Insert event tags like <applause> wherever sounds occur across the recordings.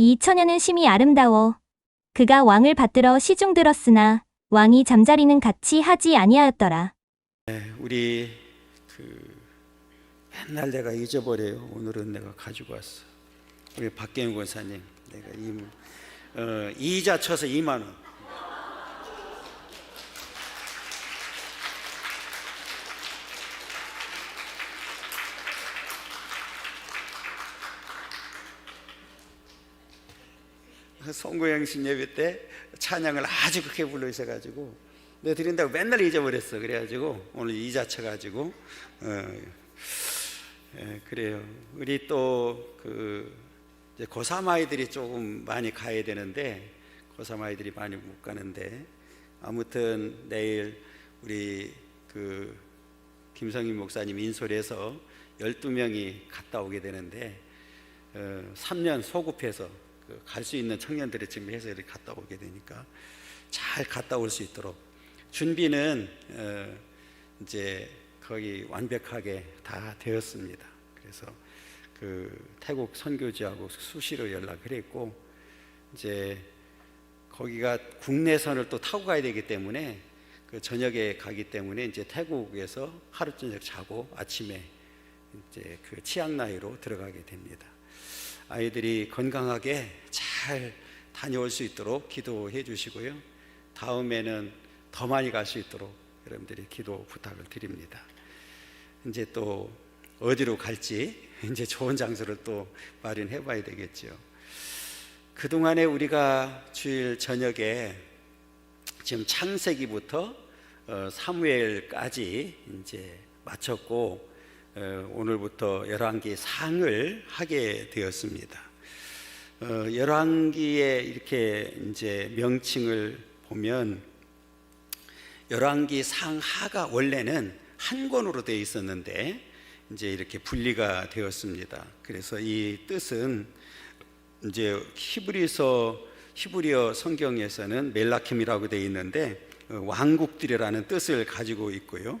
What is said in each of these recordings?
이 처녀는 심히 아름다워 그가 왕을 받들어 시중 들었으나 왕이 잠자리는 같이 하지 아니하였더라. 우리 그 맨날 내가 잊어버려요. 오늘은 내가 가지고 왔어. 우리 박경윤 권사님, 내가 이 어, 이자 쳐서 2만 원. 송구영신 예배 때 찬양을 아주 그렇게 불러 있어가지고 내가 드린다고 맨날 잊어버렸어. 그래가지고 오늘 이자 쳐가지고 어, 예, 그래요. 우리 또그 고3 아이들이 조금 많이 가야 되는데 고3 아이들이 많이 못 가는데 아무튼 내일 우리 그 김성인 목사님 인솔에서 12명이 갔다 오게 되는데 어, 3년 소급해서 그 갈 수 있는 청년들이 지금 해서 이렇게 갔다 오게 되니까 잘 갔다 올 수 있도록 준비는 어, 이제 거의 완벽하게 다 되었습니다. 그래서 그 태국 선교지하고 수시로 연락을 했고 이제 거기가 국내선을 또 타고 가야 되기 때문에 그 저녁에 가기 때문에 이제 태국에서 하루 저녁 자고 아침에 이제 그 치앙라이로 들어가게 됩니다. 아이들이 건강하게 잘 다녀올 수 있도록 기도해 주시고요. 다음에는 더 많이 갈 수 있도록 여러분들이 기도 부탁을 드립니다. 이제 또 어디로 갈지 <laughs> 이제 좋은 장소를 또 마련해 봐야 되겠죠. 그동안에 우리가 주일 저녁에 지금 창세기부터 어, 사무엘까지 이제 마쳤고 어, 오늘부터 열왕기 상을 하게 되었습니다. 어, 열왕기의 이렇게 이제 명칭을 보면 열왕기 상하가 원래는 한 권으로 되어 있었는데 이제 이렇게 분리가 되었습니다. 그래서 이 뜻은 이제 히브리서 히브리어 성경에서는 멜라킴이라고 되어 있는데 어, 왕국들이라는 뜻을 가지고 있고요.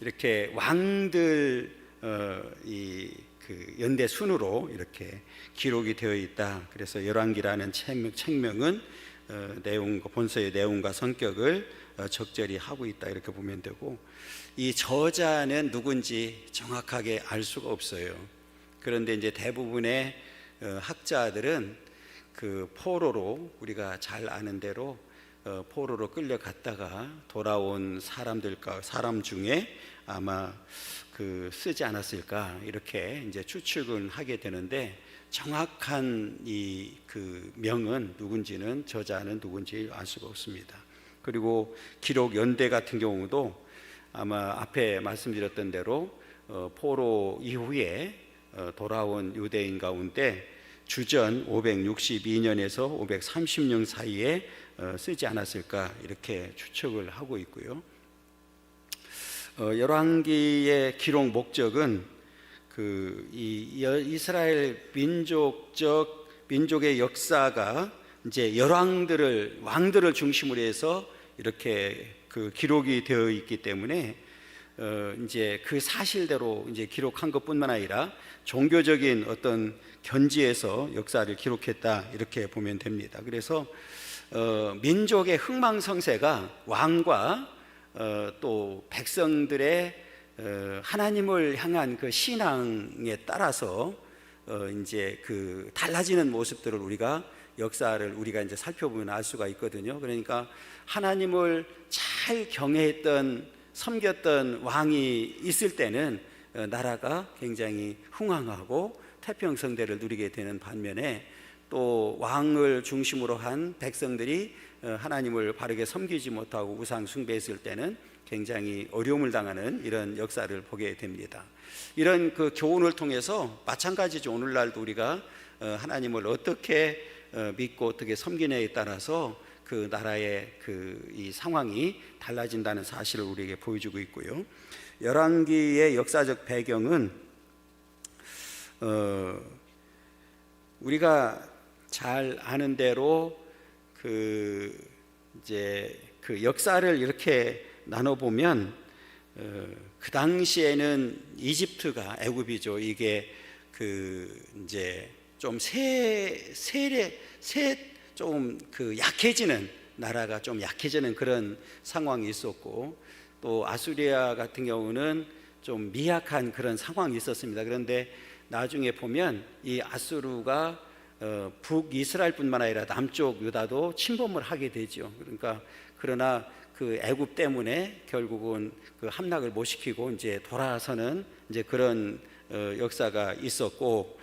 이렇게 왕들 어, 이그 연대 순으로 이렇게 기록이 되어 있다. 그래서 열왕기라는 책명, 책명은 어, 내용과 본서의 내용과 성격을 어, 적절히 하고 있다 이렇게 보면 되고 이 저자는 누군지 정확하게 알 수가 없어요. 그런데 이제 대부분의 어, 학자들은 그 포로로 우리가 잘 아는 대로 어, 포로로 끌려갔다가 돌아온 사람들과 사람 중에 아마 그 쓰지 않았을까 이렇게 이제 추측은 하게 되는데 정확한 이 그 명은 누군지는 저자는 누군지 알 수가 없습니다. 그리고 기록 연대 같은 경우도 아마 앞에 말씀드렸던 대로 어, 포로 이후에 어, 돌아온 유대인 가운데 주전 562년에서 530년 사이에 어, 쓰지 않았을까 이렇게 추측을 하고 있고요. 어, 열왕기의 기록 목적은 그 이 이스라엘 민족적 민족의 역사가 이제 열왕들을 왕들을 중심으로 해서 이렇게 그 기록이 되어 있기 때문에 어 이제 그 사실대로 이제 기록한 것뿐만 아니라 종교적인 어떤 견지에서 역사를 기록했다 이렇게 보면 됩니다. 그래서 어 민족의 흥망성쇠가 왕과 어 또 백성들의 어 하나님을 향한 그 신앙에 따라서 어 이제 그 달라지는 모습들을 우리가 역사를 우리가 이제 살펴보면 알 수가 있거든요. 그러니까 하나님을 잘 경외했던 섬겼던 왕이 있을 때는 어, 나라가 굉장히 흥황하고 태평성대를 누리게 되는 반면에 또 왕을 중심으로 한 백성들이 어, 하나님을 바르게 섬기지 못하고 우상 숭배했을 때는 굉장히 어려움을 당하는 이런 역사를 보게 됩니다. 이런 그 교훈을 통해서 마찬가지죠. 오늘날도 우리가 어, 하나님을 어떻게 어, 믿고 어떻게 섬기냐에 따라서 그 나라의 그 이 상황이 달라진다는 사실을 우리에게 보여주고 있고요. 열왕기의 역사적 배경은 어, 우리가 잘 아는 대로 그 이제 그 역사를 이렇게 나눠 보면 어, 그 당시에는 이집트가 애굽이죠. 이게 그 이제 좀 세 세례 세좀 그 약해지는 나라가 좀 약해지는 그런 상황이 있었고 또 아수리아 같은 경우는 좀 미약한 그런 상황이 있었습니다. 그런데 나중에 보면 이 아수르가 어, 북이스라엘뿐만 아니라 남쪽 유다도 침범을 하게 되죠. 그러니까 그러나 그 애굽 때문에 결국은 그 함락을 못 시키고 이제 돌아서는 이제 그런 어, 역사가 있었고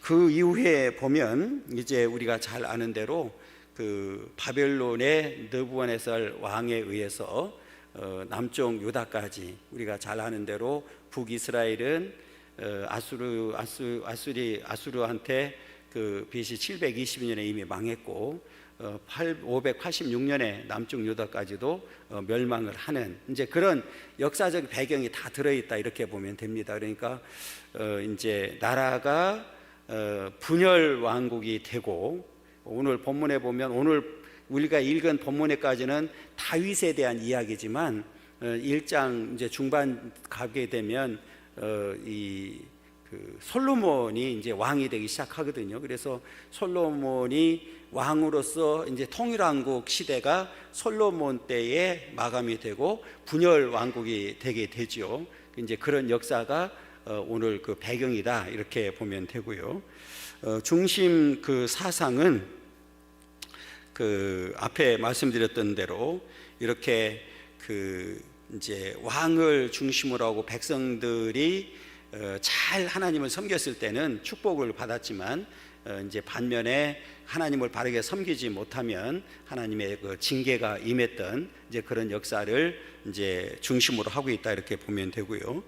그 이후에 보면 이제 우리가 잘 아는 대로 그 바벨론의 느부갓네살 왕에 의해서 어, 남쪽 유다까지 우리가 잘 아는 대로 북이스라엘은 어, 아수르 아수 아수리 아수르한테 그 BC 720년에 이미 망했고 어, 8, 586년에 남쪽 유다까지도 어, 멸망을 하는 이제 그런 역사적 배경이 다 들어있다 이렇게 보면 됩니다. 그러니까 어, 이제 나라가 어, 분열 왕국이 되고 오늘 본문에 보면 오늘 우리가 읽은 본문에까지는 다윗에 대한 이야기지만 어, 1장 이제 중반 가게 되면 어, 이 그 솔로몬이 이제 왕이 되기 시작하거든요. 그래서 솔로몬이 왕으로서 이제 통일왕국 시대가 솔로몬 때에 마감이 되고 분열 왕국이 되게 되죠. 이제 그런 역사가 어, 오늘 그 배경이다 이렇게 보면 되고요. 어, 중심 그 사상은 그 앞에 말씀드렸던 대로 이렇게 그 이제 왕을 중심으로 하고 백성들이 어, 잘 하나님을 섬겼을 때는 축복을 받았지만 어, 이제 반면에 하나님을 바르게 섬기지 못하면 하나님의 그 징계가 임했던 이제 그런 역사를 이제 중심으로 하고 있다 이렇게 보면 되고요.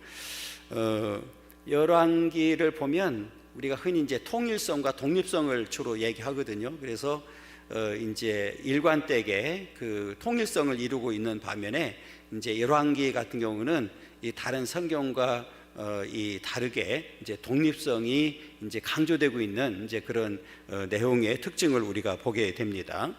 어, 열왕기를 보면 우리가 흔히 이제 통일성과 독립성을 주로 얘기하거든요. 그래서 어, 이제 일관되게 그 통일성을 이루고 있는 반면에 이제 열왕기 같은 경우는 이 다른 성경과 어, 이 다르게 이제 독립성이 이제 강조되고 있는 이제 그런 어, 내용의 특징을 우리가 보게 됩니다.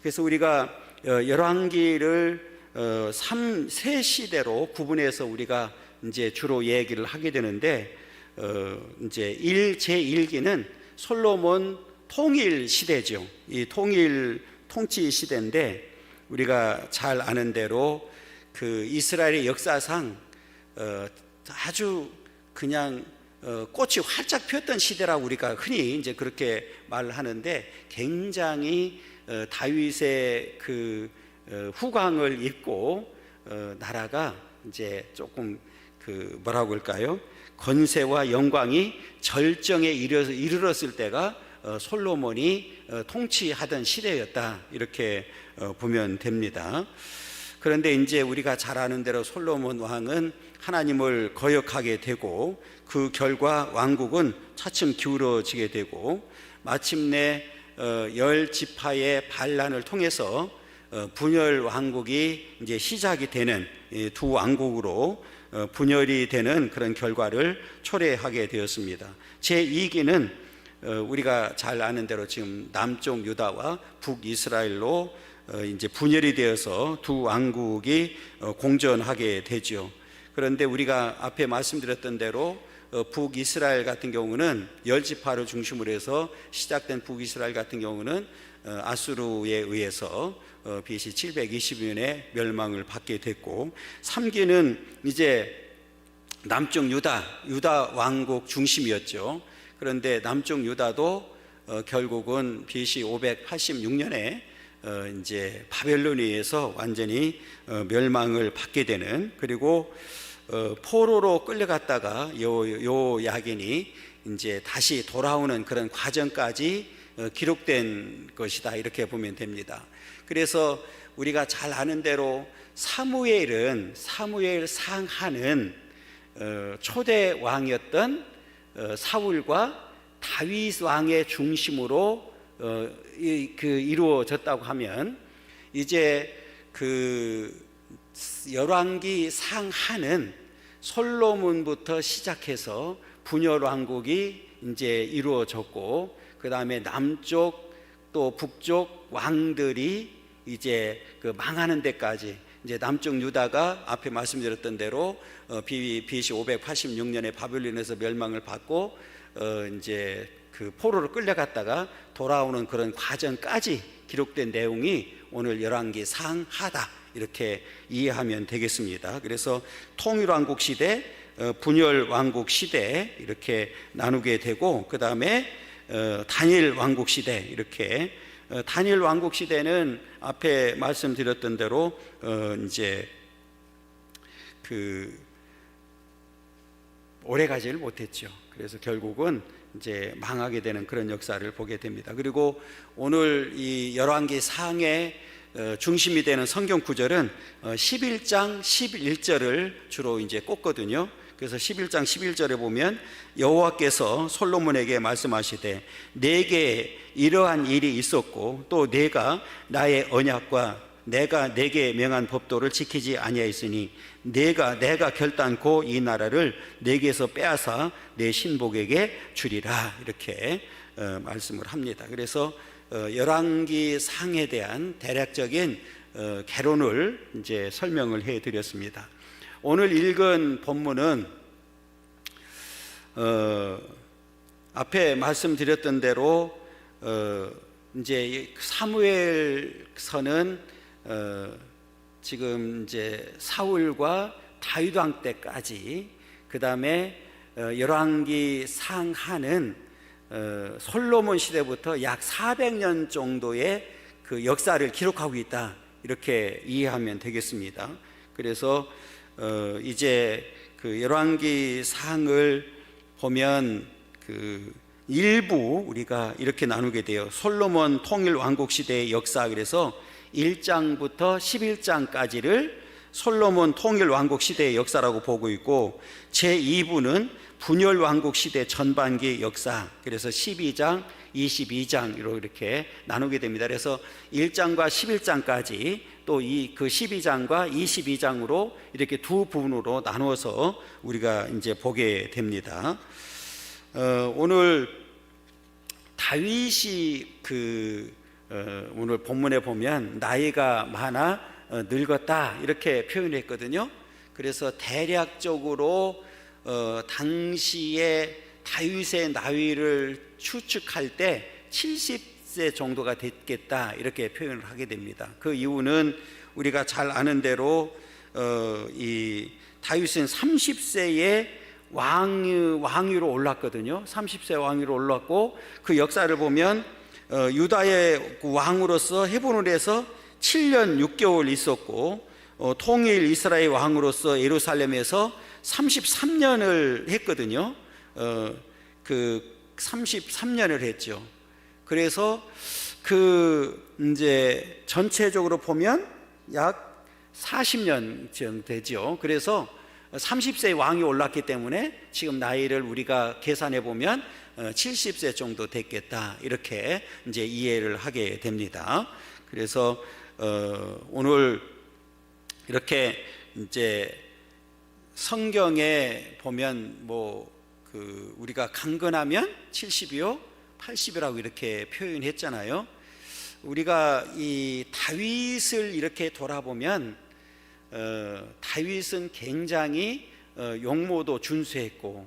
그래서 우리가 어, 열왕기를 어, 3, 세 시대로 구분해서 우리가 이제 주로 얘기를 하게 되는데 어, 이제 1, 제 1기는 솔로몬 통일 시대죠. 이 통일 통치 시대인데 우리가 잘 아는 대로 그 이스라엘의 역사상 어, 아주 그냥 어, 꽃이 활짝 피었던 시대라고 우리가 흔히 이제 그렇게 말을 하는데 굉장히 어, 다윗의 그 어, 후광을 입고 어, 나라가 이제 조금 그 뭐라고 할까요? 건세와 영광이 절정에 이르- 이르렀을 때가 어, 솔로몬이 어, 통치하던 시대였다 이렇게 어, 보면 됩니다. 그런데 이제 우리가 잘 아는 대로 솔로몬 왕은 하나님을 거역하게 되고 그 결과 왕국은 차츰 기울어지게 되고 마침내 어, 열 지파의 반란을 통해서 어, 분열 왕국이 이제 시작이 되는 이두 왕국으로 어, 분열이 되는 그런 결과를 초래하게 되었습니다. 제 2기는 우리가 잘 아는 대로 지금 남쪽 유다와 북이스라엘로 어, 이제 분열이 되어서 두 왕국이 어, 공존하게 되죠. 그런데 우리가 앞에 말씀드렸던 대로 어, 북이스라엘 같은 경우는 열 지파를 중심으로 해서 시작된 북이스라엘 같은 경우는 어, 아수르에 의해서 어, BC 720년에 멸망을 받게 됐고 3기는 이제 남쪽 유다, 유다 왕국 중심이었죠. 그런데 남쪽 유다도 어, 결국은 BC 586년에 어, 이제 바벨론에 의해서 완전히 어, 멸망을 받게 되는 그리고 어, 포로로 끌려갔다가 요, 요 야긴이 이제 다시 돌아오는 그런 과정까지 어, 기록된 것이다 이렇게 보면 됩니다. 그래서 우리가 잘 아는 대로 사무엘은 사무엘 상하는 어, 초대 왕이었던 어, 사울과 다윗 왕의 중심으로 그 이루어졌다고 하면 이제 그 열왕기 상하는 솔로몬부터 시작해서 분열 왕국이 이제 이루어졌고 그 다음에 남쪽 또 북쪽 왕들이 이제 그 망하는 데까지 이제 남쪽 유다가 앞에 말씀드렸던 대로 어, BC 586년에 바벨론에서 멸망을 받고 어, 이제 그 포로로 끌려갔다가 돌아오는 그런 과정까지 기록된 내용이 오늘 열왕기 상하다 이렇게 이해하면 되겠습니다. 그래서 통일 왕국 시대, 어, 분열 왕국 시대 이렇게 나누게 되고 그 다음에 어, 단일 왕국 시대 이렇게 어, 단일 왕국 시대는 앞에 말씀드렸던 대로 어, 이제 그 오래 가지를 못했죠. 그래서 결국은 이제 망하게 되는 그런 역사를 보게 됩니다. 그리고 오늘 이 열왕기 상의 어, 중심이 되는 성경 구절은 어, 11장 11절을 주로 이제 꼽거든요. 그래서 11장 11절에 보면 여호와께서 솔로몬에게 말씀하시되 내게 이러한 일이 있었고 또 내가 나의 언약과 내가 내게 명한 법도를 지키지 아니하였으니 내가 내가 결단코 이 나라를 내게서 빼앗아 내 신복에게 주리라 이렇게 어, 말씀을 합니다. 그래서 어, 열왕기 상에 대한 대략적인 어, 개론을 이제 설명을 해 드렸습니다. 오늘 읽은 본문은 어, 앞에 말씀드렸던 대로 어, 이제 이 사무엘서는 어, 지금 이제 사울과 다윗 왕 때까지 그 다음에 어, 열왕기 상하는 어, 솔로몬 시대부터 약 400년 정도의 그 역사를 기록하고 있다 이렇게 이해하면 되겠습니다. 그래서 어, 이제 그 열왕기 상을 보면 그 일부 우리가 이렇게 나누게 돼요. 솔로몬 통일 왕국 시대의 역사 그래서 1장부터 11장까지를 솔로몬 통일 왕국 시대의 역사라고 보고 있고 제 2부는 분열 왕국 시대 전반기 역사 그래서 12장, 22장으로 이렇게 나누게 됩니다. 그래서 1장과 11장까지 또 이 그 12장과 22장으로 이렇게 두 부분으로 나누어서 우리가 이제 보게 됩니다. 어, 오늘 다윗이 그 어, 오늘 본문에 보면 나이가 많아 어, 늙었다 이렇게 표현했거든요. 그래서 대략적으로 어, 당시에 다윗의 나이를 추측할 때 70세 정도가 됐겠다 이렇게 표현을 하게 됩니다. 그 이유는 우리가 잘 아는 대로 어, 이 다윗은 30세에 왕 왕위로 올랐거든요. 30세 왕위로 올랐고 그 역사를 보면 어, 유다의 그 왕으로서 헤브론에서 7년 6개월 있었고 어, 통일 이스라엘 왕으로서 예루살렘에서 33년을 했거든요. 어, 그 33년을 했죠. 그래서 그 이제 전체적으로 보면 약 40년 정도 되죠. 그래서 30세 왕이 올랐기 때문에 지금 나이를 우리가 계산해 보면 70세 정도 됐겠다 이렇게 이제 이해를 하게 됩니다. 그래서 어, 오늘 이렇게 이제 성경에 보면 뭐 그 우리가 강건하면 70이요, 80이라고 이렇게 표현했잖아요. 우리가 이 다윗을 이렇게 돌아보면 어, 다윗은 굉장히 어, 용모도 준수했고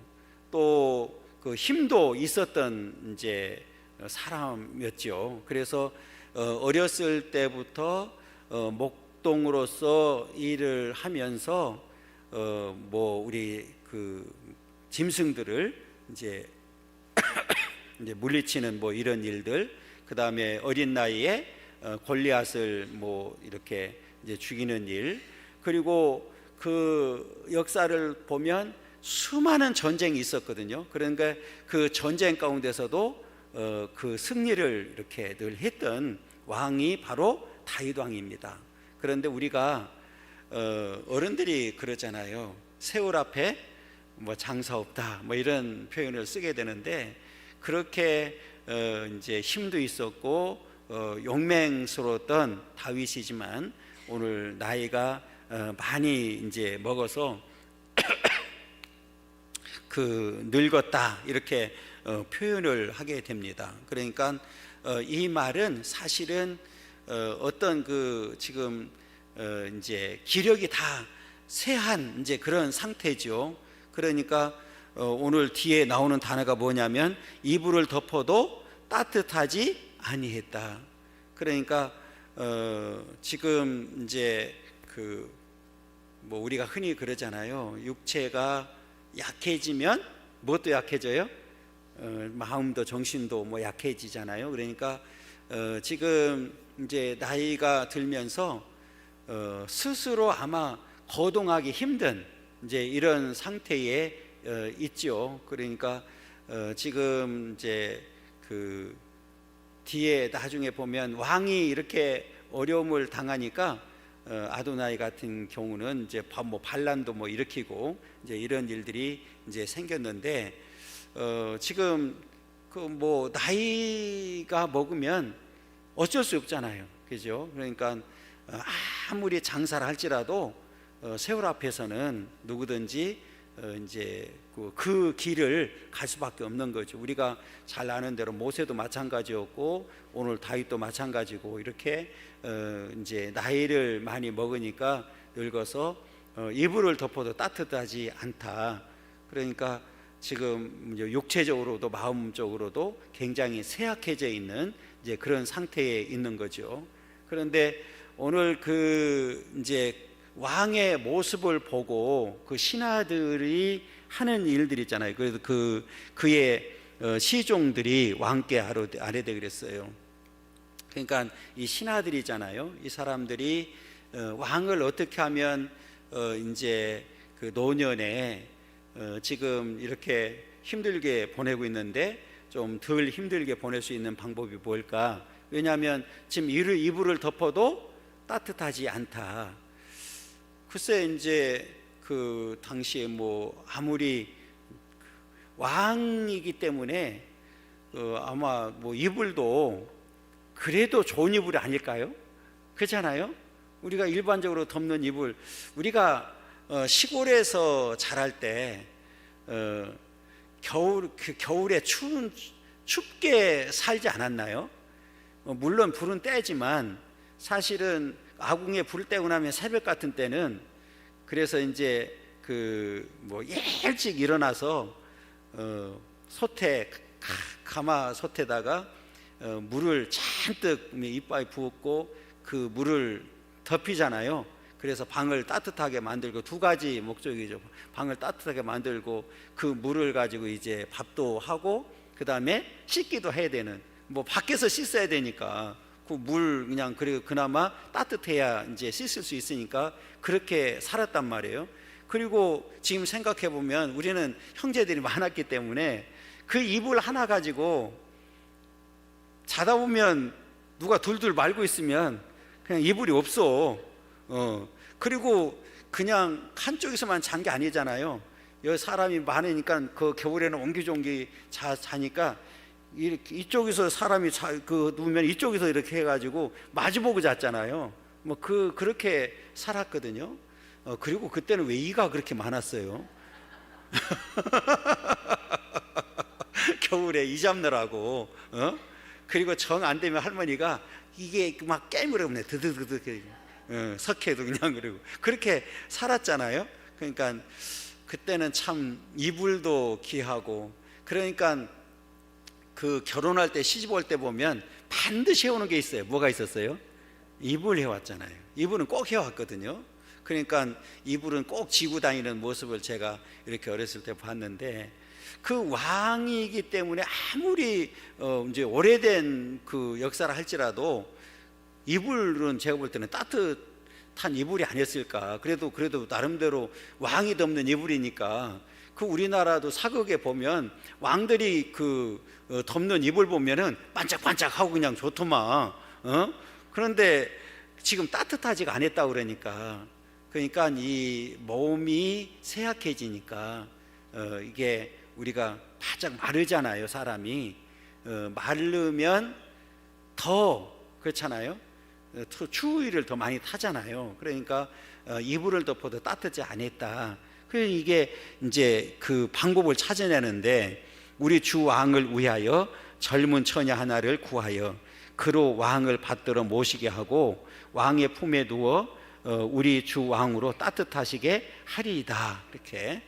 또 그 힘도 있었던 이제 사람이었죠. 그래서 어, 어렸을 때부터 어, 목동으로서 일을 하면서 어, 뭐 우리 그 짐승들을 이제 <coughs> 이제 물리치는 뭐 이런 일들 그 다음에 어린 나이에 어, 골리앗을 뭐 이렇게 이제 죽이는 일 그리고 그 역사를 보면 수많은 전쟁이 있었거든요. 그러니까 그 전쟁 가운데서도 어, 그 승리를 이렇게 늘 했던 왕이 바로 다윗 왕입니다. 그런데 우리가 어, 어른들이 그러잖아요. 세월 앞에 뭐 장사 없다 뭐 이런 표현을 쓰게 되는데 그렇게 어, 이제 힘도 있었고 어, 용맹스러웠던 다윗이지만 오늘 나이가 어, 많이 이제 먹어서 <coughs> 그 늙었다 이렇게 어, 표현을 하게 됩니다. 그러니까 어, 이 말은 사실은 어, 어떤 그 지금 어, 이제 기력이 다 쇠한 이제 그런 상태죠. 그러니까 어, 오늘 뒤에 나오는 단어가 뭐냐면 이불을 덮어도 따뜻하지 아니했다. 그러니까 어, 지금 이제 그 뭐 우리가 흔히 그러잖아요. 육체가 약해지면 무엇도 약해져요? 어, 마음도 정신도 뭐 약해지잖아요. 그러니까 어, 지금 이제 나이가 들면서 어, 스스로 아마 거동하기 힘든 이제 이런 상태에 어, 있죠. 그러니까 어, 지금 이제 그 뒤에 나중에 보면 왕이 이렇게 어려움을 당하니까 어, 아도나이 같은 경우는 이제 바- 뭐 반란도 뭐 일으키고 이제 이런 일들이 이제 생겼는데 어, 지금 그 뭐 나이가 먹으면 어쩔 수 없잖아요, 그죠? 그러니까 어, 아무리 장사를 할지라도 어, 세월 앞에서는 누구든지 어, 이제 그, 그 길을 갈 수밖에 없는 거죠. 우리가 잘 아는 대로 모세도 마찬가지였고 오늘 다윗도 마찬가지고 이렇게 어, 이제 나이를 많이 먹으니까 늙어서 어, 이불을 덮어도 따뜻하지 않다. 그러니까 지금 육체적으로도 마음적으로도 굉장히 쇠약해져 있는 이제 그런 상태에 있는 거죠. 그런데 오늘 그 이제 왕의 모습을 보고 그 신하들이 하는 일들 있잖아요. 그래서 그 그의 어, 시종들이 왕께 아뢰되 그랬어요. 그러니까 이 신하들이잖아요. 이 사람들이 어, 왕을 어떻게 하면 어, 이제 그 노년에 어, 지금 이렇게 힘들게 보내고 있는데 좀 덜 힘들게 보낼 수 있는 방법이 뭘까? 왜냐하면 지금 이를 이불을 덮어도 따뜻하지 않다. 글쎄 이제 그 당시에 뭐 아무리 왕이기 때문에 어, 아마 뭐 이불도 그래도 좋은 이불이 아닐까요? 그렇잖아요. 우리가 일반적으로 덮는 이불, 우리가 어, 시골에서 자랄 때 어, 겨울 그 겨울에 추운 춥게 살지 않았나요? 어, 물론 불은 떼지만 사실은 아궁에 불 떼고 나면 새벽 같은 때는 그래서 이제 그 뭐 일찍 일어나서 어, 가- 가마 어, 물을 잔뜩 이빨에 부었고 그 물을 덮이잖아요. 그래서 방을 따뜻하게 만들고 두 가지 목적이죠. 방을 따뜻하게 만들고 그 물을 가지고 이제 밥도 하고 그 다음에 씻기도 해야 되는 뭐 밖에서 씻어야 되니까 그 물 그냥 그리고 그나마 따뜻해야 이제 씻을 수 있으니까 그렇게 살았단 말이에요. 그리고 지금 생각해 보면 우리는 형제들이 많았기 때문에 그 이불 하나 가지고 자다 보면 누가 둘둘 말고 있으면 그냥 이불이 없어. 어. 그리고 그냥 한쪽에서만 잔 게 아니잖아요. 여기 사람이 많으니까 그 겨울에는 옹기종기 자, 자니까 이렇게 이쪽에서 사람이 자, 그 누우면 이쪽에서 이렇게 해가지고 마주보고 잤잖아요. 뭐 그 그렇게 살았거든요. 어, 그리고 그때는 왜 이가 그렇게 많았어요? <laughs> 겨울에 이 잡느라고 어? 그리고 정 안 되면 할머니가 이게 막 깨물어 보네 드드드드 어, 석회도 그냥 그리고 그렇게 살았잖아요. 그러니까 그때는 참 이불도 귀하고 그러니까 그 결혼할 때 시집 올 때 보면 반드시 해오는 게 있어요. 뭐가 있었어요? 이불 해왔잖아요. 이불은 꼭 해왔거든요. 그러니까 이불은 꼭 지고 다니는 모습을 제가 이렇게 어렸을 때 봤는데 그 왕이기 때문에 아무리 어 이제 오래된 그 역사를 할지라도 이불은 제가 볼 때는 따뜻한 이불이 아니었을까. 그래도 그래도 나름대로 왕이 덮는 이불이니까 그 우리나라도 사극에 보면 왕들이 그 어, 덮는 이불 보면은 반짝반짝하고 그냥 좋더만. 어? 그런데 지금 따뜻하지가 않았다 그러니까 그러니까 이 몸이 세약해지니까 어, 이게 우리가 바짝 마르잖아요 사람이. 어, 마르면 더 그렇잖아요. 어, 더 추위를 더 많이 타잖아요. 그러니까 어, 이불을 덮어도 따뜻지 않았다. 그 이게 이제 그 방법을 찾아내는데 우리 주 왕을 위하여 젊은 처녀 하나를 구하여 그로 왕을 받들어 모시게 하고 왕의 품에 누워 어, 우리 주 왕으로 따뜻하시게 하리이다. 이렇게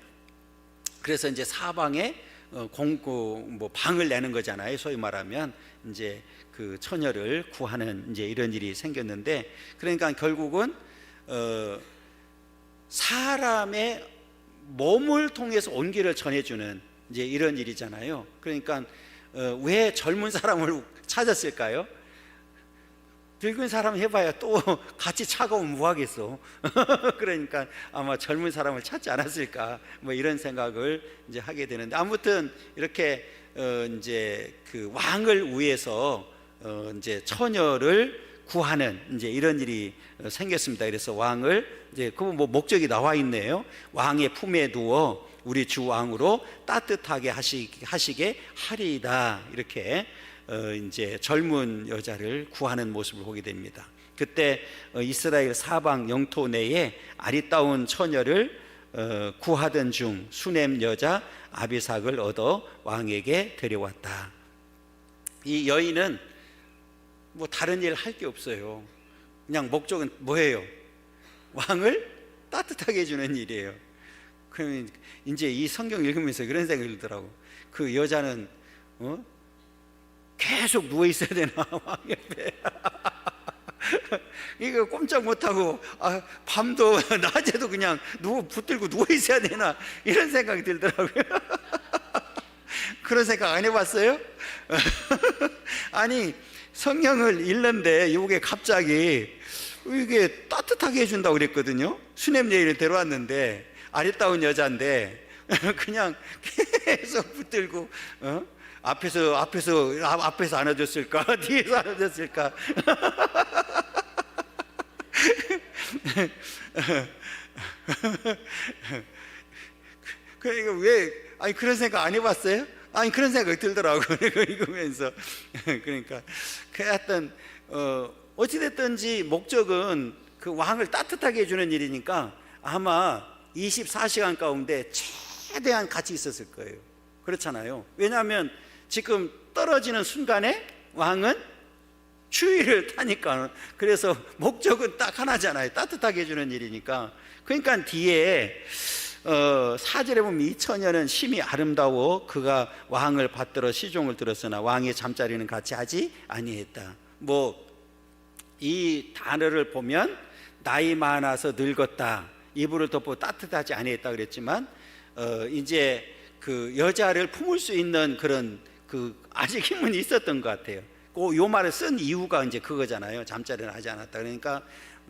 그래서 이제 사방에 어, 공고 뭐 방을 내는 거잖아요. 소위 말하면 이제 그 처녀를 구하는 이제 이런 일이 생겼는데 그러니까 결국은 어 사람의 몸을 통해서 온기를 전해주는 이제 이런 일이잖아요. 그러니까 어, 왜 젊은 사람을 찾았을까요? 늙은 사람 해봐야 또 <laughs> 같이 차가우면 뭐 하겠어. <laughs> 그러니까 아마 젊은 사람을 찾지 않았을까 뭐 이런 생각을 이제 하게 되는데 아무튼 이렇게 어 이제 그 왕을 위해서 어 이제 처녀를 구하는 이제 이런 일이 어, 생겼습니다. 그래서 왕을 이제 그 뭐 목적이 나와 있네요. 왕의 품에 두어 우리 주 왕으로 따뜻하게 하시, 하시게 하리이다 이렇게 어, 이제 젊은 여자를 구하는 모습을 보게 됩니다. 그때 어, 이스라엘 사방 영토 내에 아리따운 처녀를 어, 구하던 중 수냄 여자 아비삭을 얻어 왕에게 데려왔다. 이 여인은 뭐 다른 일 할 게 없어요. 그냥 목적은 뭐예요? 왕을 따뜻하게 해주는 일이에요. 그러면 이제 이 성경 읽으면서 그런 생각이 들더라고. 그 여자는 어? 계속 누워 있어야 되나 왕 <laughs> 옆에. 이거 꼼짝 못하고 아, 밤도 <laughs> 낮에도 그냥 누워 붙들고 누워 있어야 되나 이런 생각이 들더라고요. <laughs> 그런 생각 안 해봤어요? 아니 성경을 읽는데 이게 갑자기 이게 따뜻하게 해준다고 그랬거든요. 수냄 여인을 데려왔는데 아리따운 여자인데 그냥 계속 붙들고 어? 앞에서 앞에서 앞- 앞에서 안아줬을까? <laughs> 뒤에서 안아줬을까? <laughs> 그러니까 왜 아니 그런 생각 안 해봤어요? 아니 그런 생각이 들더라고 <laughs> 읽으면서. 그러니까. 그 하여튼 어 어찌 됐든지 목적은 그 왕을 따뜻하게 해주는 일이니까 아마 24시간 가운데 최대한 같이 있었을 거예요. 그렇잖아요. 왜냐하면 지금 떨어지는 순간에 왕은 추위를 타니까 그래서 목적은 딱 하나잖아요 따뜻하게 해주는 일이니까 그러니까 뒤에 어, 사절에 보면 이 처녀는 심히 아름다워 그가 왕을 받들어 시종을 들었으나 왕의 잠자리는 같이 하지 아니했다. 뭐 이 단어를 보면 나이 많아서 늙었다. 이불을 덮고 따뜻하지 아니했다 그랬지만 어, 이제 그 여자를 품을 수 있는 그런 그 아직 힘은 있었던 것 같아요. 그요 말을 쓴 이유가 이제 그거잖아요. 잠자리는 하지 않았다. 그러니까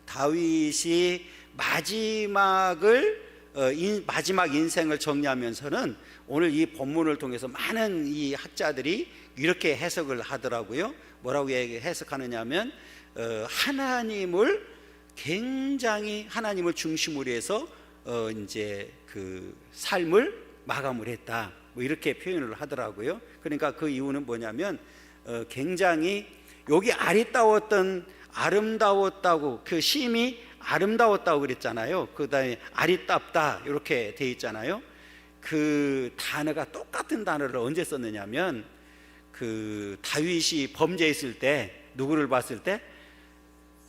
다윗이 마지막을 어, 인- 마지막 인생을 정리하면서는 오늘 이 본문을 통해서 많은 이 학자들이 이렇게 해석을 하더라고요. 뭐라고 해석하느냐면 어, 하나님을 굉장히 하나님을 중심으로 해서 어, 이제 그 삶을 마감을 했다. 뭐 이렇게 표현을 하더라고요. 그러니까 그 이유는 뭐냐면 어, 굉장히 여기 아리따웠던 아름다웠다고 그 심이 아름다웠다고 그랬잖아요. 그다음에 아리따다 이렇게 돼 있잖아요. 그 단어가 똑같은 단어를 언제 썼느냐면 그 다윗이 범죄했을 때 누구를 봤을 때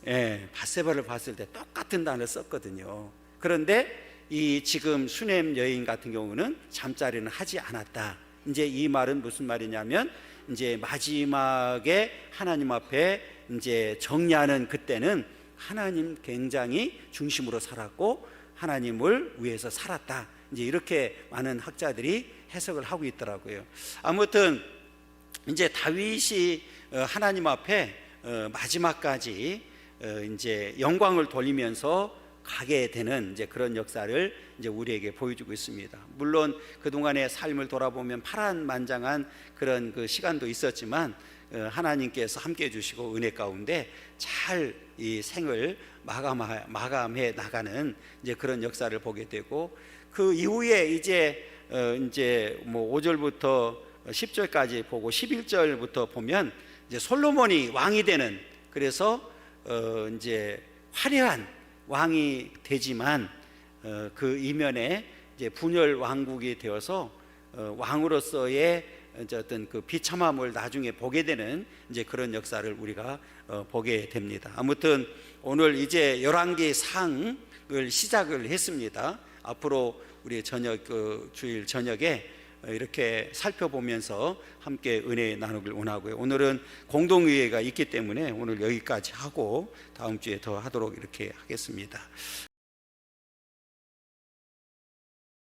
예, 바세바를 봤을 때 똑같은 단어를 썼거든요. 그런데 이 지금 수냄 여인 같은 경우는 잠자리는 하지 않았다. 이제 이 말은 무슨 말이냐면 이제 마지막에 하나님 앞에 이제 정리하는 그때는 하나님 굉장히 중심으로 살았고 하나님을 위해서 살았다. 이제 이렇게 많은 학자들이 해석을 하고 있더라고요. 아무튼 이제 다윗이 어, 하나님 앞에 어, 마지막까지 어, 이제 영광을 돌리면서 가게 되는 이제 그런 역사를 이제 우리에게 보여주고 있습니다. 물론 그 동안의 삶을 돌아보면 파란만장한 그런 그 시간도 있었지만 어, 하나님께서 함께 해주시고 은혜 가운데 잘 이 생을 마감하, 마감해 나가는 이제 그런 역사를 보게 되고 그 이후에 이제 어, 이제 뭐 5절부터 10절까지 보고 11절부터 보면 이제 솔로몬이 왕이 되는 그래서 어 이제 화려한 왕이 되지만 어, 그 이면에 이제 분열 왕국이 되어서 어, 왕으로서의 어떤 그 비참함을 나중에 보게 되는 이제 그런 역사를 우리가 어, 보게 됩니다. 아무튼 오늘 이제 열왕기 상을 시작을 했습니다. 앞으로 우리 저녁 그 주일 저녁에 이렇게 살펴보면서 함께 은혜 나누길 원하고요. 오늘은 공동의회가 있기 때문에 오늘 여기까지 하고 다음 주에 더 하도록 이렇게 하겠습니다.